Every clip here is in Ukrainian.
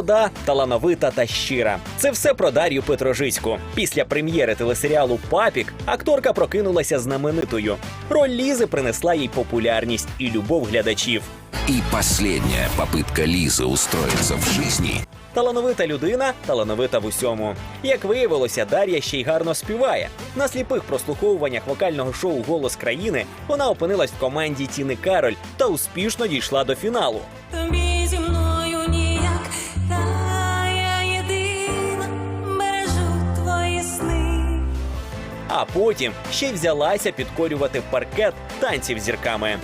Молода, талановита та щира. Це все про Дар'ю Петрожицьку. Після прем'єри телесеріалу Папік акторка прокинулася знаменитою. Роль Лізи принесла їй популярність і любов глядачів. И последняя попытка Лизы устроиться в жизни Талановита людина, талановита в усьому. Як виявилося, Дар'я ще й гарно співає. На сліпих прослуховуваннях вокального шоу Голос країни вона опинилась в команді Тіни Кароль та успішно дійшла до фіналу. А потім ще й взялася підкорювати паркет танців зірками.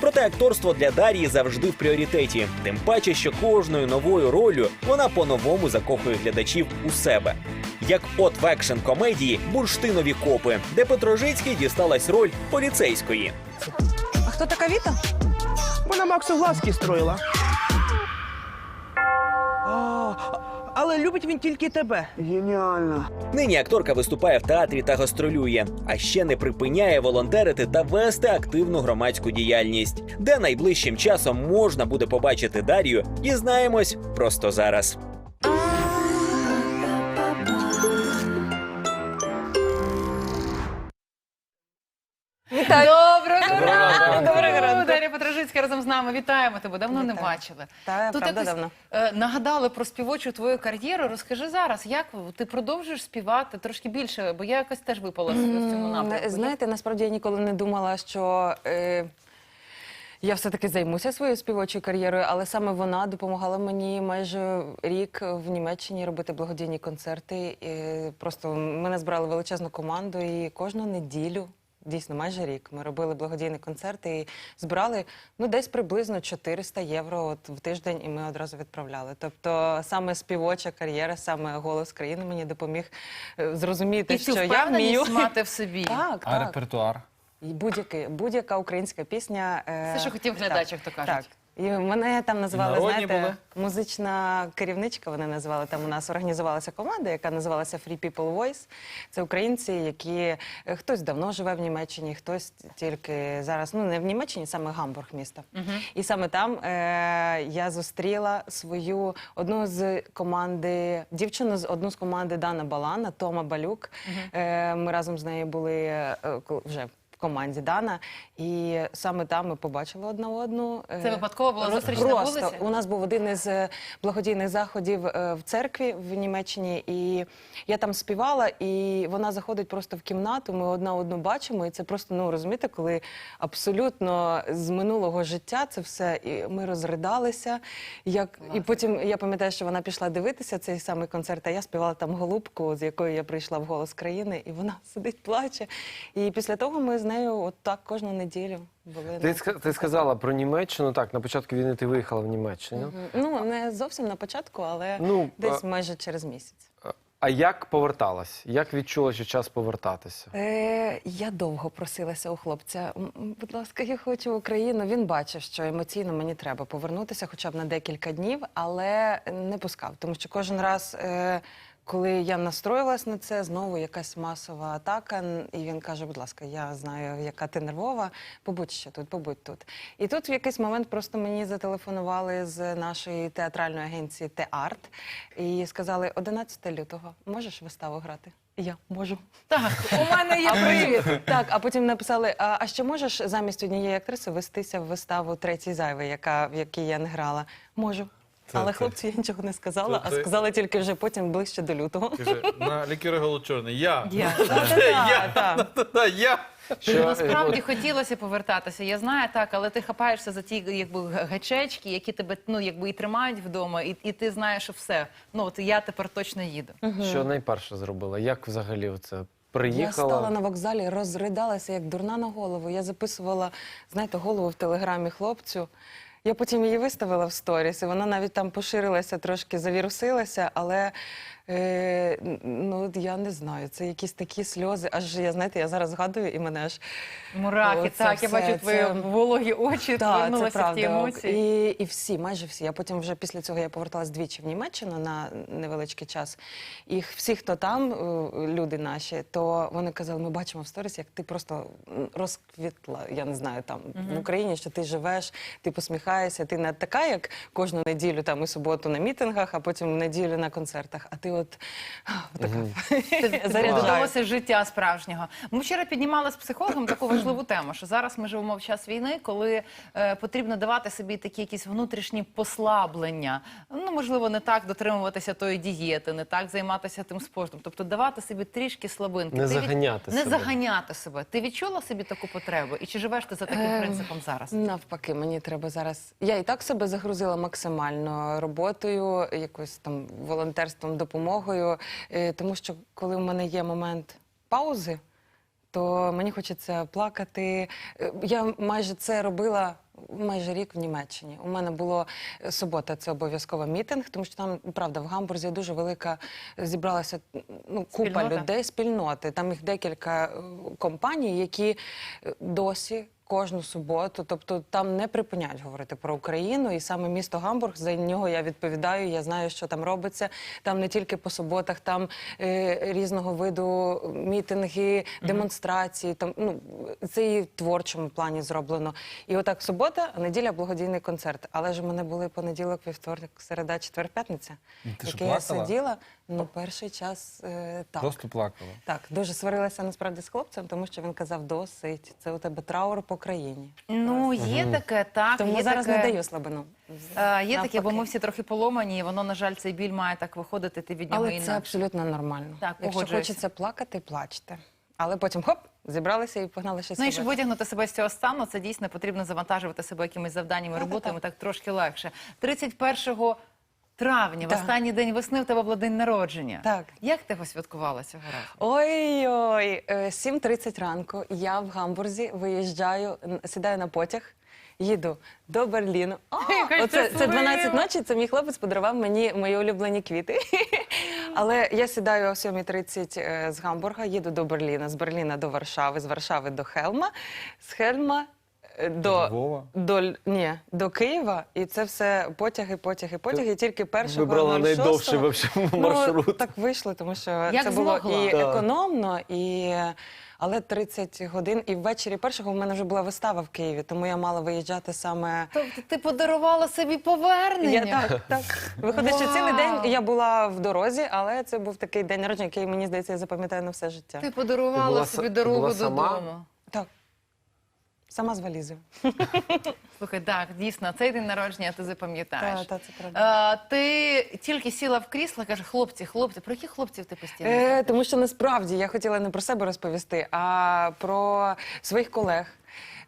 Проте акторство для Дар'ї завжди в пріоритеті. Тим паче, що кожною новою роллю вона по-новому закохує глядачів у себе. Як от в екшн комедії Бурштинові копи, де Петрожицькій дісталась роль поліцейської. А хто така Віта? Вона Максу глазки строїла. О, але любить він тільки тебе. Геніально. Нині акторка виступає в театрі та гастролює, а ще не припиняє волонтерити та вести активну громадську діяльність, де найближчим часом можна буде побачити Дар'ю, дізнаємось просто зараз. Дар'я разом з нами. Вітаємо тебе. Давно не бачили. Та, Тут правда, якось давно. е, нагадали про співочу твою кар'єру. Розкажи зараз, як ти продовжуєш співати трошки більше, бо я якось теж випала в цьому напрямку. Знаєте, насправді я ніколи не думала, що е, я все-таки займуся своєю співочою кар'єрою, але саме вона допомагала мені майже рік в Німеччині робити благодійні концерти. І просто мене збирали величезну команду, і кожну неділю. Дійсно, майже рік ми робили благодійні концерти і збирали ну десь приблизно 400 євро от в тиждень, і ми одразу відправляли. Тобто саме співоча кар'єра, саме голос країни мені допоміг е, зрозуміти, І що я вмію мати в собі. так, А так. репертуар? Будь-яка, будь-яка українська пісня. е, Все, що хотів глядач, як то кажуть. Так. І мене там називали, народні знаєте, музична керівничка. Вони називали там. У нас організувалася команда, яка називалася Free People Voice. Це українці, які е, хтось давно живе в Німеччині, хтось тільки зараз. Ну не в Німеччині, саме Гамбург місто. І саме там е, я зустріла свою одну з команди, дівчину з одну з команди Дана Балана, Тома Балюк. Е, ми разом з нею були е, вже. В команді Дана, і саме там ми побачили одна одну. Це випадково була зустріч на просто. вулиці? У нас був один із е, благодійних заходів е, в церкві в Німеччині, і я там співала, і вона заходить просто в кімнату. Ми одна одну бачимо, і це просто ну розумієте, коли абсолютно з минулого життя це все. І ми розридалися. Як і потім я пам'ятаю, що вона пішла дивитися цей самий концерт. А я співала там голубку, з якою я прийшла в голос країни, і вона сидить, плаче. І після того ми з нею от так кожну неділю були. Ти, на ска- ти сказала про Німеччину. Так, на початку війни ти виїхала в Німеччину. Ну, не зовсім на початку, але Ну, десь а- майже через місяць. А як поверталась? Як відчула, що час повертатися? Е, я довго просилася у хлопця. «М, м, Будь ласка, я хочу в Україну. Він бачив, що емоційно мені треба повернутися хоча б на декілька днів, але не пускав. Тому що кожен раз, е, коли я настроїлась на це, знову якась масова атака. І він каже: будь ласка, я знаю, яка ти нервова, побудь ще тут, побудь тут. І тут в якийсь момент просто мені зателефонували з нашої театральної агенції Теарт і сказали: 11 лютого можеш виставу грати? Я можу. Так, у мене є привід. Так, а потім написали: а, а ще можеш замість однієї актриси вестися в виставу третій зайвий, яка в якій я не грала? Можу. Але хлопцю я нічого не сказала, Це- а це- сказала тільки вже потім ближче до лютого. Каже, на лікаря голод чорний. Я. Я. Я. Що, Насправді хотілося повертатися. Я знаю так, але ти хапаєшся за ті якби гачечки, які тебе ну якби і тримають вдома, і, і ти знаєш, що все. Ну от я тепер точно їду. що найперше зробила? Як взагалі це Я приїхала? стала на вокзалі, розридалася як дурна на голову. Я записувала, знаєте, голову в телеграмі хлопцю. Я потім її виставила в сторіс, і вона навіть там поширилася, трошки завірусилася, але Е, ну, я не знаю, це якісь такі сльози. Аж я знаєте, я зараз згадую і мене аж Мурахи, так, я все, бачу твої це- вологі очі, Так, це в ті емоції. І, і всі, майже всі. Я потім вже після цього я поверталась двічі в Німеччину на невеличкий час. І всі, хто там, е, люди наші, то вони казали, ми бачимо в сторіс, як ти просто розквітла. Я не знаю, там в Україні, що ти живеш, ти посміхаєшся, ти не така, як кожну неділю там і суботу на мітингах, а потім неділю на концертах. А ти от додалося життя справжнього. Ми вчора піднімали з психологом таку важливу тему, що зараз ми живемо в час війни, коли е, потрібно давати собі такі якісь внутрішні послаблення. Ну, можливо, не так дотримуватися тої дієти, не так займатися тим спортом. Тобто давати собі трішки слабинки. Не Ти від- заганяти Не себе. заганяти себе. Ти відчула собі таку потребу? І чи живеш ти за таким Ем, принципом зараз? Навпаки, мені треба зараз. Я і так себе загрузила максимально роботою, якось там волонтерством, допомогою. Е, Тому що коли в мене є момент паузи, то мені хочеться плакати. Е, Я майже це робила. Майже рік в Німеччині. У мене було е, субота, це обов'язково мітинг, тому що там, правда, в Гамбурзі дуже велика зібралася ну, купа Спільнота? людей, спільноти. Там їх декілька компаній, які досі кожну суботу, тобто там не припиняють говорити про Україну, і саме місто Гамбург за нього я відповідаю. Я знаю, що там робиться. Там не тільки по суботах, там е, різного виду мітинги, демонстрації. Там ну це і в творчому плані зроблено. І отак субота, а неділя благодійний концерт. Але ж у мене були понеділок, вівторок, середа, четвер, п'ятниця. Яке я сиділа ну перший час е, так. Просто плакала. Так, дуже сварилася насправді з хлопцем, тому що він казав, досить, це у тебе траур по країні. Ну, є таке, так. Тому є зараз таке... не даю слабину. Е, Є таке, бо ми всі трохи поломані, і воно, на жаль, цей біль має так виходити, ти від нього Але це інакше. абсолютно нормально. Так, Якщо хочеться плакати, плачте. Але потім хоп, зібралися і погнали щось. Ну і щоб робити. витягнути себе з цього стану, це дійсно потрібно завантажувати себе якимись завданнями, роботами, так трошки легше. 31 травня, в Так. останній день весни, в тебе був день народження. Так. Як ти його святкувала цього разу? Ой-ой, е, 7.30 ранку я в Гамбурзі виїжджаю, н- сідаю на потяг. Їду до Берліну. А, Яка оце, це щаслива! 12 ночі. Це мій хлопець подарував мені мої улюблені квіти. Але я сідаю о 7.30 е, з Гамбурга, їду до Берліна, з Берліна до Варшави, з Варшави до Хелма, з Хельма до, Львова? до, Л- ні, до Києва. І це все потяги, потяги, потяги. І тільки першого Вибрала найдовший вообще маршрут. Ну, так вийшло, тому що Як це було змогла. і Так. економно, і але 30 годин. І ввечері першого в мене вже була вистава в Києві, тому я мала виїжджати саме. Тобто ти подарувала собі повернення? Я так, так. Виходить, що цілий Вау! день я була в дорозі, але це був такий день народження, який мені здається, я запам'ятаю на все життя. Ти Ти подарувала була собі ти дорогу була сама? додому. Сама з валізою. Слухай, так, дійсно, цей день народження ти запам'ятаєш. Так, так, це правда. Е, ти тільки сіла в крісло, каже, хлопці, хлопці, про яких хлопців ти постійно? Е, тому що насправді я хотіла не про себе розповісти, а про своїх колег.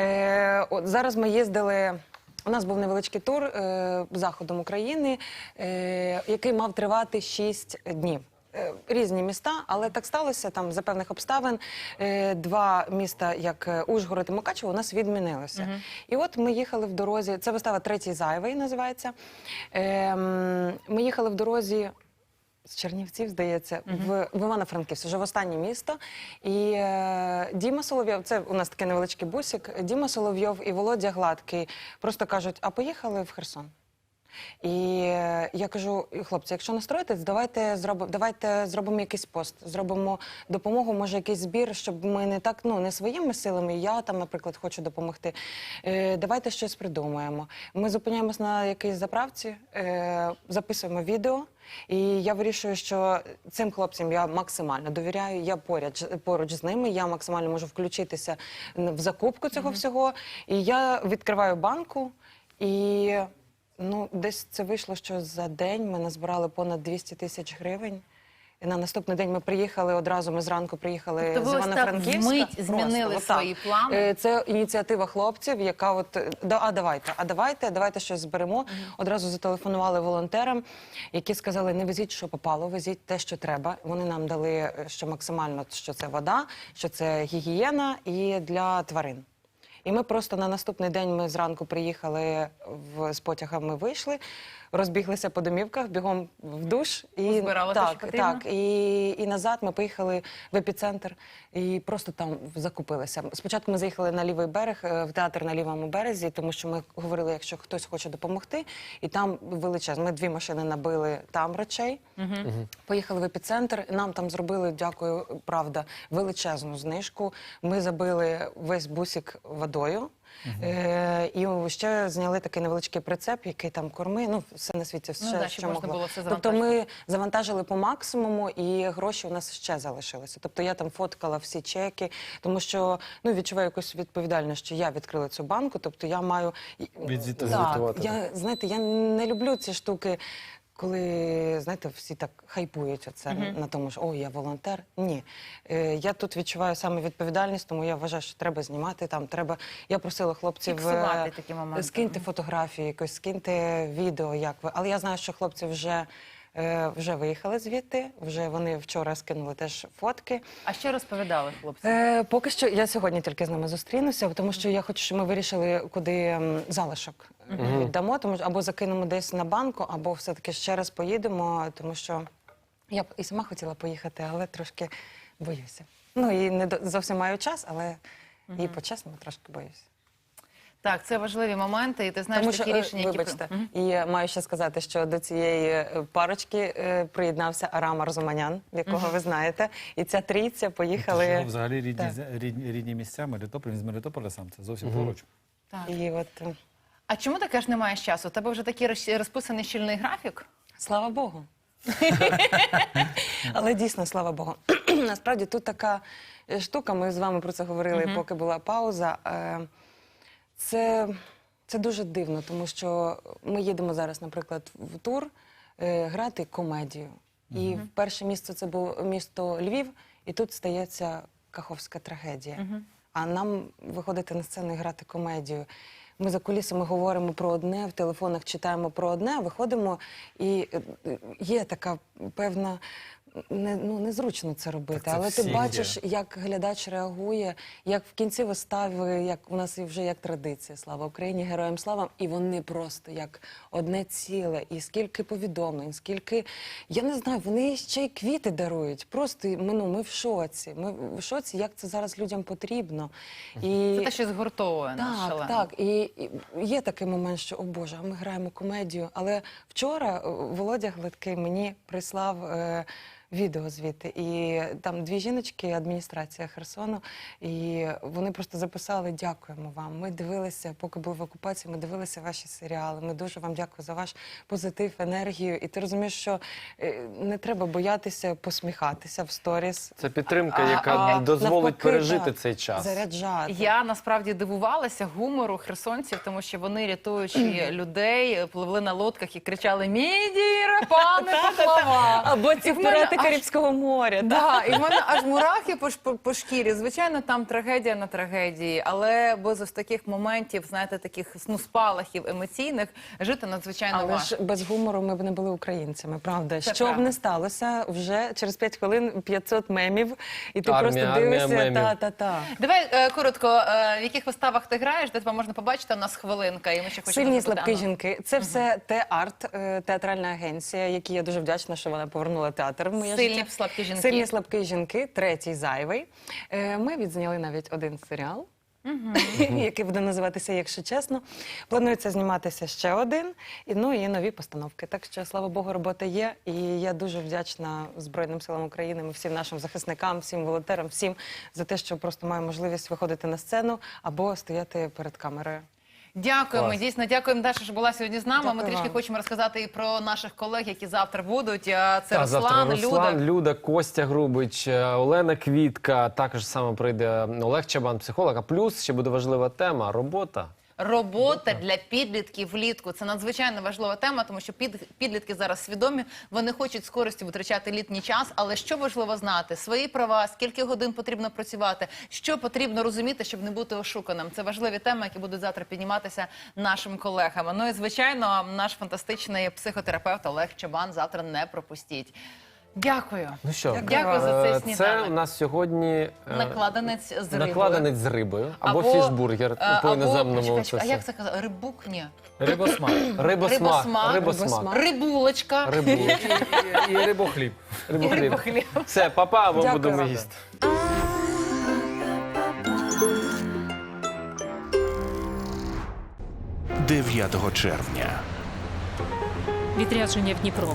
Е, от зараз ми їздили. У нас був невеличкий тур е, заходом України, е, який мав тривати 6 днів. Е, Різні міста, але так сталося там за певних обставин. Е, два міста, як е, Ужгород і Мукачево, у нас відмінилося. І от ми їхали в дорозі. Це вистава третій зайвий називається. Ем, ми їхали в дорозі з Чернівців, здається, в, в Івано-Франківськ, вже в останнє місто. І е, Діма Соловйов, це у нас такий невеличкий бусик. Діма Соловйов і Володя Гладкий просто кажуть: а поїхали в Херсон. І е, я кажу, хлопці, якщо настроїтесь, давайте зробимо, давайте зробимо якийсь пост, зробимо допомогу, може якийсь збір, щоб ми не так, ну не своїми силами. Я там, наприклад, хочу допомогти. Е, давайте щось придумаємо. Ми зупиняємось на якійсь заправці, е, записуємо відео. І я вирішую, що цим хлопцям я максимально довіряю. Я поряд поруч з ними. Я максимально можу включитися в закупку цього всього. І я відкриваю банку і. Ну, десь це вийшло, що за день ми назбирали понад 200 тисяч гривень. І на наступний день ми приїхали одразу. Ми зранку приїхали Тобто з Івано-Франківська. Просто, змінили отак. свої плани? Е, Це ініціатива хлопців, яка от да, а давайте, а давайте, давайте щось зберемо. Одразу зателефонували волонтерам, які сказали: не везіть, що попало, везіть те, що треба. Вони нам дали е, що максимально, що це вода, що це гігієна і для тварин. І ми просто на наступний день ми зранку приїхали в з потяга. Ми вийшли. Розбіглися по домівках, бігом в душ і те, що так, потрібно? так. І, і назад ми поїхали в епіцентр і просто там закупилися. Спочатку ми заїхали на лівий берег, е, в театр на лівому березі, тому що ми говорили, якщо хтось хоче допомогти, і там величезно. Ми дві машини набили там речей. Поїхали в епіцентр. Нам там зробили, дякую, правда, величезну знижку. Ми забили весь бусик водою. Е, і ще зняли такий невеличкий прицеп, який там корми. Ну, все на світі, все, Ну да, що можна могло. було все тобто ми завантажили по максимуму, і гроші у нас ще залишилися. Тобто я там фоткала всі чеки, тому що ну відчуваю якусь відповідальність, що я відкрила цю банку. Тобто я маю Відзвіти- так, звітувати. я знаєте, я не люблю ці штуки. Коли знаєте, всі так хайпують оце на тому, що о, я волонтер. Ні, е, я тут відчуваю саме відповідальність, тому я вважаю, що треба знімати там. Треба. Я просила хлопців Фіксувати е, такі моменти. скиньте фотографії, якось скиньте відео, як ви. Але я знаю, що хлопці вже, вже виїхали звідти. Вже вони вчора скинули теж фотки. А що розповідали хлопці? Е, поки що я сьогодні тільки з ними зустрінуся, тому що я хочу, щоб ми вирішили, куди залишок е, віддамо, тому що або закинемо десь на банку, або все-таки ще раз поїдемо, тому що я б і сама хотіла поїхати, але трошки боюся. Ну і не зовсім маю час, але і по-чесному трошки боюся. Так, це важливі моменти, і ти знаєш Тому що, такі е, рішення, які вибачте, Мгм. і я маю ще сказати, що до цієї е, парочки е, приєднався Арам Арзуманян, якого ви знаєте, і ця трійця поїхали. Ну, взагалі рідні, рідні, рідні місця, Мелітополь, з Мелітополя сам, це зовсім поруч. Так. І от А чому ти кажеш, не маєш часу? У тебе вже такий роз- розписаний щільний графік? Слава Богу. Але дійсно, слава Богу. Насправді тут така штука, ми з вами про це говорили, поки була пауза. Е, Це, це дуже дивно, тому що ми їдемо зараз, наприклад, в тур е, грати комедію. І в перше місце це було місто Львів, і тут стається каховська трагедія. А нам виходити на сцену і грати комедію. Ми за кулісами говоримо про одне, в телефонах читаємо про одне, виходимо, і е, є така певна. Не, ну, незручно це робити, Так це але ти всіх бачиш, є. як глядач реагує, як в кінці вистави, як у нас і вже як традиція, слава Україні, героям слава, і вони просто як одне ціле, і скільки повідомлень, скільки я не знаю, вони ще й квіти дарують. Просто ми, ну, ми в шоці. Ми в шоці, як це зараз людям потрібно. І Це те, що згуртовує нас так, шалено. так. І, і є такий момент, що о Боже, а ми граємо комедію. Але вчора е, Володя Гладкий мені прислав. Е, Відео звідти, і там дві жіночки, адміністрація Херсону, і вони просто записали Дякуємо вам. Ми дивилися, поки були в окупації. Ми дивилися ваші серіали. Ми дуже вам дякую за ваш позитив, енергію. І ти розумієш, що е, не треба боятися посміхатися в сторіс. Це підтримка, А- яка а дозволить пережити так, цей час. Заряджати. Я насправді дивувалася гумору херсонців, тому що вони, рятуючи людей, пливли на лодках і кричали Мідіра, пане Павлова! Або ці І Карибського моря. так. Да, і в мене аж мурахи по, по шкірі. Звичайно, там трагедія на трагедії, але без ось таких моментів, знаєте, таких ну, спалахів емоційних жити надзвичайно Але важко. ж без гумору ми б не були українцями, правда? Це Що правда. б не сталося, вже через 5 хвилин 500 мемів, і ти Армія, просто армія дивишся, мемів. та та та. Давай е, коротко, е, в яких виставах ти граєш, де тебе можна побачити, у нас хвилинка, і ми ще хочемо Сильні запитати. слабкі жінки. Це все те-арт, е, театральна агенція, якій я дуже вдячна, що вона повернула театр в моє Сильні життя. слабкі жінки. Сильні слабкі жінки, третій зайвий. Е, Ми відзняли навіть один серіал. який буде називатися, якщо чесно. Планується зніматися ще один, і ну і нові постановки. Так що, слава Богу, робота є. І я дуже вдячна Збройним силам України, всім нашим захисникам, всім волонтерам, всім за те, що просто маю можливість виходити на сцену або стояти перед камерою. Дякуємо, Клас. дійсно, дякуємо, Даша, що була сьогодні з нами. Ми трішки вам. хочемо розказати і про наших колег, які завтра будуть. Це Та, завтра Руслан, Руслан, Люда. Люда, Костя Грубич, е, Олена Квітка. Також саме прийде Олег Чабан, психолог. А плюс ще буде важлива тема робота. Робота для підлітків влітку це надзвичайно важлива тема, тому що під, підлітки зараз свідомі, вони хочуть з користю витрачати літній час. Але що важливо знати? Свої права, скільки годин потрібно працювати, що потрібно розуміти, щоб не бути ошуканим. Це важливі теми, які будуть завтра підніматися нашим колегам. Ну і звичайно, наш фантастичний психотерапевт Олег Чабан завтра не пропустіть. Дякую. Ну що, Дякую за цей е, сніданок. Це у нас сьогодні е, Накладенець з рибою. накладенець з рибою або, фішбургер е, по або, іноземному. чекай, чекай, А як це казати? Рибук? Ні. Рибосмак. Рибосмак. Рибосмак. Рибосмак. Рибулочка. Рибулочка. І, і, і рибохліб. І Рибохліб. рибохліб. Все, папа, або Дякую будемо їсти. червня. Відрядження в Дніпро.